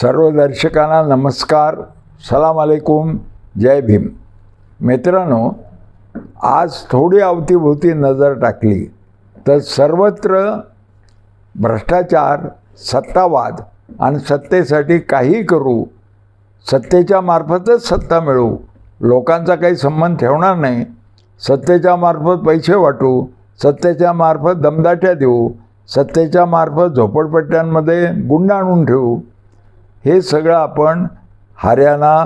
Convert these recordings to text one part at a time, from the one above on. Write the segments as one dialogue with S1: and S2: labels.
S1: सर्व दर्शकांना नमस्कार सलाम अलेकुम जय भीम. मित्रांनो आज थोडी अवतीभोवती नजर टाकली तर सर्वत्र भ्रष्टाचार सत्तावाद आणि सत्तेसाठी काही करू सत्तेच्या मार्फतच सत्ता मिळवू लोकांचा काही संबंध ठेवणार नाही सत्तेच्या मार्फत पैसे वाटू सत्तेच्या मार्फत दमदाट्या देऊ सत्तेच्या मार्फत झोपडपट्ट्यांमध्ये गुंड आणून ठेवू हे सगळं आपण हरियाणा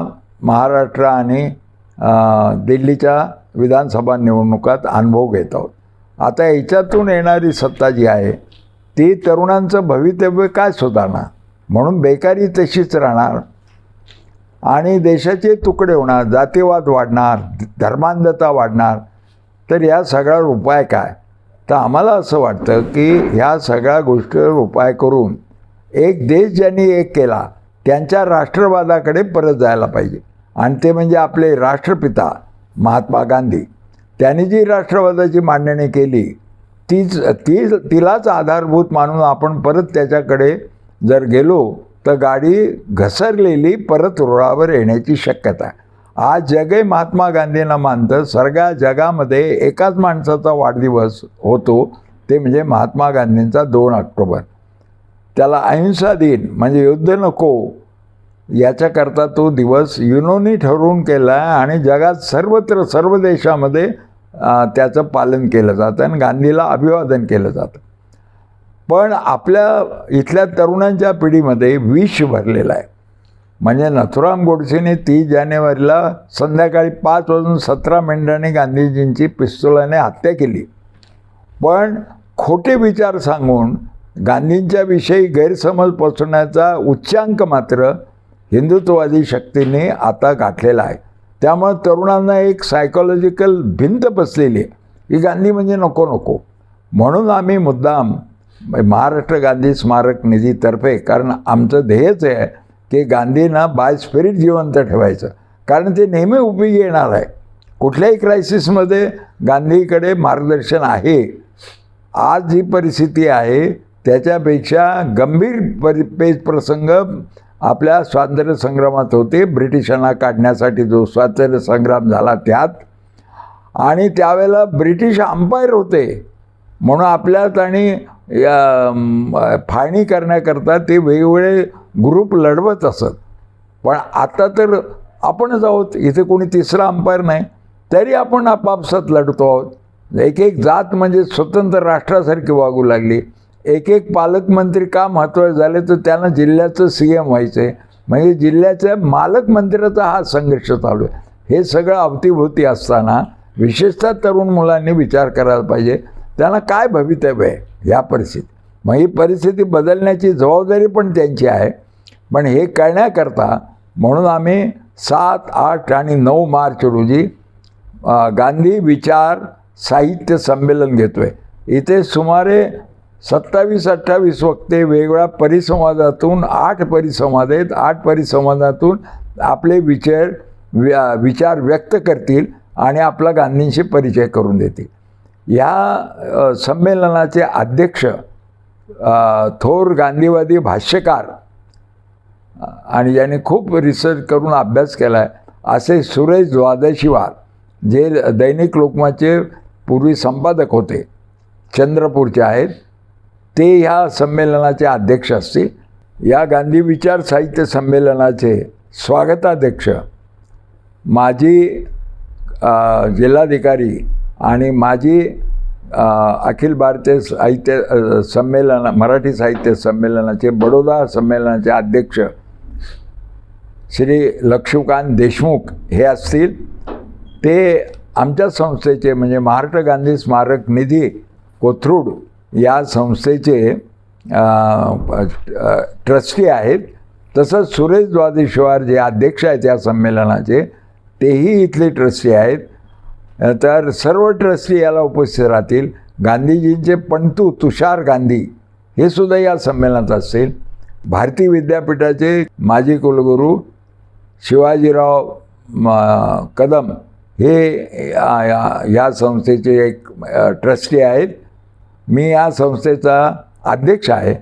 S1: महाराष्ट्र आणि दिल्लीच्या विधानसभा निवडणुकात अनुभव घेत आहोत. आता याच्यातून येणारी सत्ता जी आहे ती तरुणांचं भवितव्य काय सुधारणार? म्हणून बेकारी तशीच राहणार. आणि देशाचे तुकडे होणार जातीवाद वाढणार धर्मांधता वाढणार. तर या सगळ्यावर उपाय काय? तर आम्हाला असं वाटतं की ह्या सगळ्या गोष्टीवर उपाय करून एक देश ज्यांनी एक केला त्यांच्या राष्ट्रवादाकडे परत जायला पाहिजे. आणि ते म्हणजे आपले राष्ट्रपिता महात्मा गांधी. त्यांनी जी राष्ट्रवादाची मांडणी केली तीच ती तिलाच आधारभूत मानून आपण परत त्याच्याकडे जर गेलो तर गाडी घसरलेली परत रुळावर येण्याची शक्यता आहे. आज जगही महात्मा गांधींना मानतं सगळ्या जगामध्ये एकाच माणसाचा वाढदिवस होतो ते म्हणजे महात्मा गांधींचा दोन ऑक्टोबर. त्याला अहिंसा दिन म्हणजे युद्ध नको. याच्याकरता तो दिवस युनोनी ठरवून केला आहे आणि जगात सर्वत्र सर्व देशामध्ये त्याचं पालन केलं जातं आणि गांधीला अभिवादन केलं जातं. पण आपल्या इथल्या तरुणांच्या पिढीमध्ये विष भरलेलं आहे. म्हणजे नथुराम गोडसेने तीस जानेवारीला संध्याकाळी पाच वाजून सतरा मिनिटांनी गांधीजींची पिस्तुलाने हत्या केली. पण खोटे विचार सांगून गांधींच्याविषयी गैरसमज पोचवण्याचा उच्चांक मात्र हिंदुत्ववादी शक्तीने आता गाठलेला आहे. त्यामुळे तरुणांना एक सायकोलॉजिकल भिंत बसलेली आहे की गांधी म्हणजे नको नको. म्हणून आम्ही मुद्दाम महाराष्ट्र गांधी स्मारक निधीतर्फे कारण आमचं ध्येयच आहे की गांधींना बाय स्पिरिट जिवंत ठेवायचं. कारण ते नेहमी उपयोगी येणार आहे. कुठल्याही क्रायसिसमध्ये गांधीकडे मार्गदर्शन आहे. आज जी परिस्थिती आहे त्याच्यापेक्षा गंभीर परि पेच प्रसंग आपल्या स्वातंत्र्य संग्रामात होते. ब्रिटिशांना काढण्यासाठी जो स्वातंत्र्य संग्राम झाला त्यात. आणि त्यावेळेला ब्रिटिश अंपायर होते. म्हणून आपल्यात आणि या, फाळणी करण्याकरता ते वेगवेगळे ग्रुप लढवत असत. पण आता तर आपणच आहोत. इथे कोणी तिसरा अंपायर नाही. तरी आपण आपापसात लढतो आहोत. एक एक जात म्हणजे स्वतंत्र राष्ट्रासारखी वागू लागली. एक एक पालकमंत्री का महत्त्वाचे झाले तर त्यांना जिल्ह्याचं सी एम व्हायचं आहे म्हणजे जिल्ह्याच्या मालकमंत्र्याचा हा संघर्ष चालू आहे. हे सगळं अवतीभोवती असताना विशेषतः तरुण मुलांनी विचार करायला पाहिजे. त्यांना काय भवितव्य आहे ह्या परिस्थितीत? मग ही परिस्थिती बदलण्याची जबाबदारी पण त्यांची आहे. पण हे करण्याकरता म्हणून आम्ही सात आठ आणि नऊ मार्च रोजी गांधी विचार साहित्य संमेलन घेतो आहे इथे सुमारे सत्तावीस अठ्ठावीस वक्ते वेगवेगळ्या परिसंवादातून आठ परिसंवाद आहेत. आठ परिसंवादातून आपले विचार व्या- विचार व्यक्त करतील आणि आपला गांधींशी परिचय करून देतील. या संमेलनाचे अध्यक्ष थोर गांधीवादी भाष्यकार आणि ज्याने खूप रिसर्च करून अभ्यास केला आहे असे सुरेश द्वादशीवार जे दैनिक लोकमाचे पूर्वी संपादक होते चंद्रपूरचे आहेत. ते ह्या संमेलनाचे अध्यक्ष असतील. या गांधी विचार साहित्य संमेलनाचे स्वागताध्यक्ष माजी जिल्हाधिकारी आणि माजी अखिल भारतीय साहित्य संमेलन मराठी साहित्य संमेलनाचे बडोदा संमेलनाचे अध्यक्ष श्री लक्ष्मीकांत देशमुख हे असतील. ते आमच्या संस्थेचे म्हणजे महाराष्ट्र गांधी स्मारक निधी कोथरूड या संस्थेचे ट्रस्टी आहेत. तसंच सुरेश द्वादेश्वर जे अध्यक्ष आहेत या संमेलनाचे तेही इथले ट्रस्टी आहेत. तर सर्व ट्रस्टी याला उपस्थित राहतील. गांधीजींचे पंतू तुषार गांधी हे सुद्धा या संमेलनात असतील. भारतीय विद्यापीठाचे माजी कुलगुरू शिवाजीराव म, कदम हे या- संस्थेचे एक ट्रस्टी आहेत. मी या संस्थेचा अध्यक्ष आहे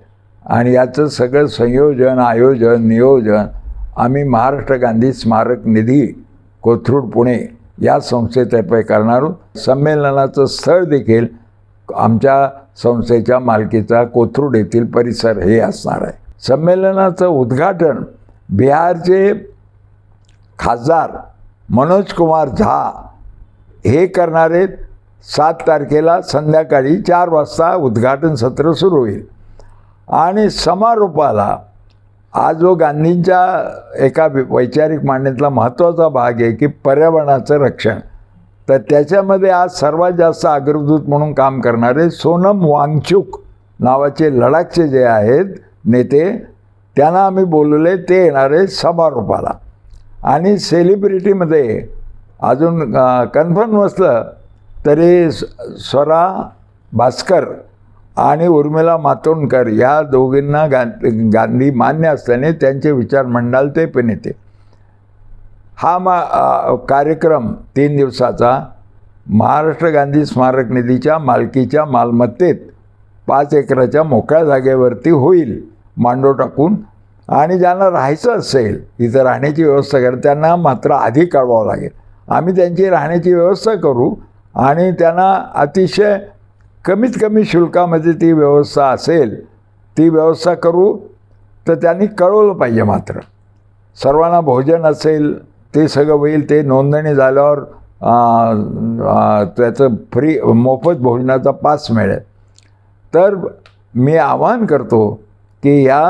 S1: आणि याचं सगळं संयोजन आयोजन नियोजन आम्ही महाराष्ट्र गांधी स्मारक निधी कोथरूड पुणे या संस्थेतर्फे करणार संमेलनाचं स्थळ देखील आमच्या संस्थेच्या मालकीचा कोथरूड येथील परिसर हे असणार आहे. संमेलनाचं उद्घाटन बिहारचे खासदार मनोज कुमार झा हे करणारे सात तारखेला संध्याकाळी चार वाजता उद्घाटन सत्र सुरू होईल. आणि समारोपाला आज जो गांधींच्या एका वैचारिक मांडणीतला महत्त्वाचा भाग आहे की पर्यावरणाचं रक्षण. तर त्याच्यामध्ये आज सर्वात जास्त अग्रदूत म्हणून काम करणारे सोनम वांगचुक नावाचे लडाखचे जे आहेत नेते त्यांना आम्ही बोलवले ते येणारे समारोपाला. आणि सेलिब्रिटीमध्ये अजून कन्फर्म नसलं तरी स- स्वरा भास्कर आणि उर्मिला मातोंडकर या दोघींना गा गांधी मान्य असल्याने त्यांचे विचार मंडाल ते पण येते हा मा कार्यक्रम तीन दिवसाचा महाराष्ट्र गांधी स्मारक निधीच्या मालकीच्या मालमत्तेत पाच एकराच्या मोकळ्या जागेवरती होईल मांडो टाकून. आणि ज्यांना राहायचं असेल इथं राहण्याची व्यवस्था करा त्यांना मात्र आधी कळवावं लागेल. आम्ही त्यांची राहण्याची व्यवस्था करू आणि त्यांना अतिशय कमीत कमी शुल्कामध्ये ती व्यवस्था असेल ती व्यवस्था करू तर त्यांनी कळवलं पाहिजे मात्र. सर्वांना भोजन असेल ते सगळं होईल ते नोंदणी झाल्यावर त्याचं फ्री मोफत भोजनाचा पास मिळेल. तर मी आवाहन करतो की या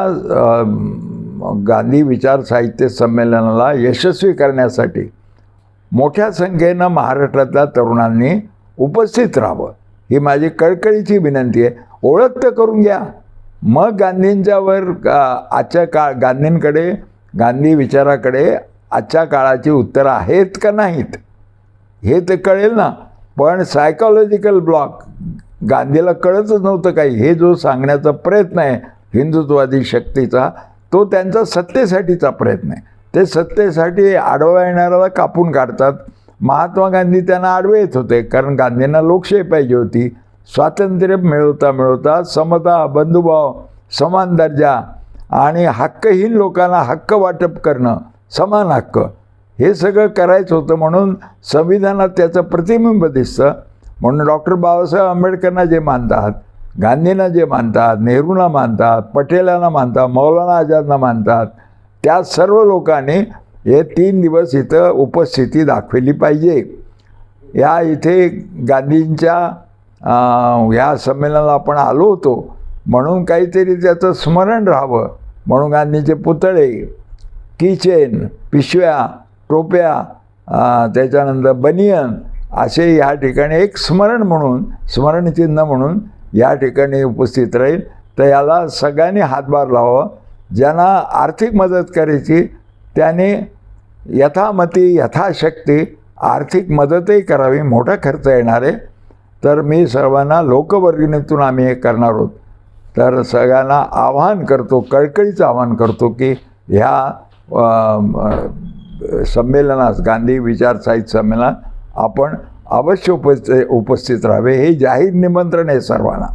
S1: गांधी विचार साहित्य संमेलनाला यशस्वी करण्यासाठी मोठ्या संख्येनं महाराष्ट्रातल्या तरुणांनी उपस्थित राहावं. ही माझी कळकळीची विनंती आहे. ओळख तर करून घ्या. मग गांधींच्यावर आजच्या काळ गांधींकडे गांधी विचाराकडे आजच्या काळाची उत्तरं आहेत का नाहीत? हे तर कळेल ना. पण सायकॉलॉजिकल ब्लॉक गांधीला कळतच नव्हतं काही. हे जो सांगण्याचा प्रयत्न आहे हिंदुत्ववादी शक्तीचा तो त्यांचा सत्तेसाठीचा प्रयत्न आहे. ते सत्तेसाठी आडवा येणाऱ्याला कापून काढतात. महात्मा गांधी त्यांना आडवे येत होते कारण गांधींना लोकशाही पाहिजे होती. स्वातंत्र्य मिळवता मिळवता समता बंधुभाव समान दर्जा आणि हक्कहीन लोकांना हक्क वाटप करणं समान हक्क. हे सगळं करायचं होतं म्हणून संविधानात त्याचं प्रतिबिंब दिसतं. म्हणून डॉक्टर बाबासाहेब आंबेडकरना जे मानतात गांधींना जे मानतात नेहरूंना मानतात पटेलांना मानतात मौलाना आझादना मानतात त्या सर्व लोकांनी हे तीन दिवस इथं उपस्थिती दाखवली पाहिजे. या इथे गांधींच्या ह्या या संमेलनाला आपण आलो होतो. म्हणून काहीतरी त्याचं स्मरण राहावं. म्हणून गांधींचे पुतळे किचेन पिशव्या टोप्या त्याच्यानंतर बनियन असे या ठिकाणी एक स्मरण म्हणून स्मरणचिन्ह म्हणून या ठिकाणी उपस्थित राहील. तर याला सगळ्यांनी हातभार लावावा. ज्यांना आर्थिक मदत करायची त्याने यथामती यथाशक्ती आर्थिक मदतही करावी मोठा खर्च येणार आहे. तर मी सर्वांना लोकवर्गणीतून आम्ही हे करणार आहोत. तर सगळ्यांना आवाहन करतो कळकळीचं आवाहन करतो की ह्या संमेलनास गांधी विचार साहित्य संमेलनात आपण अवश्य उपस्थित उपस्थित राहावे. हे जाहीर निमंत्रण आहे सर्वांना.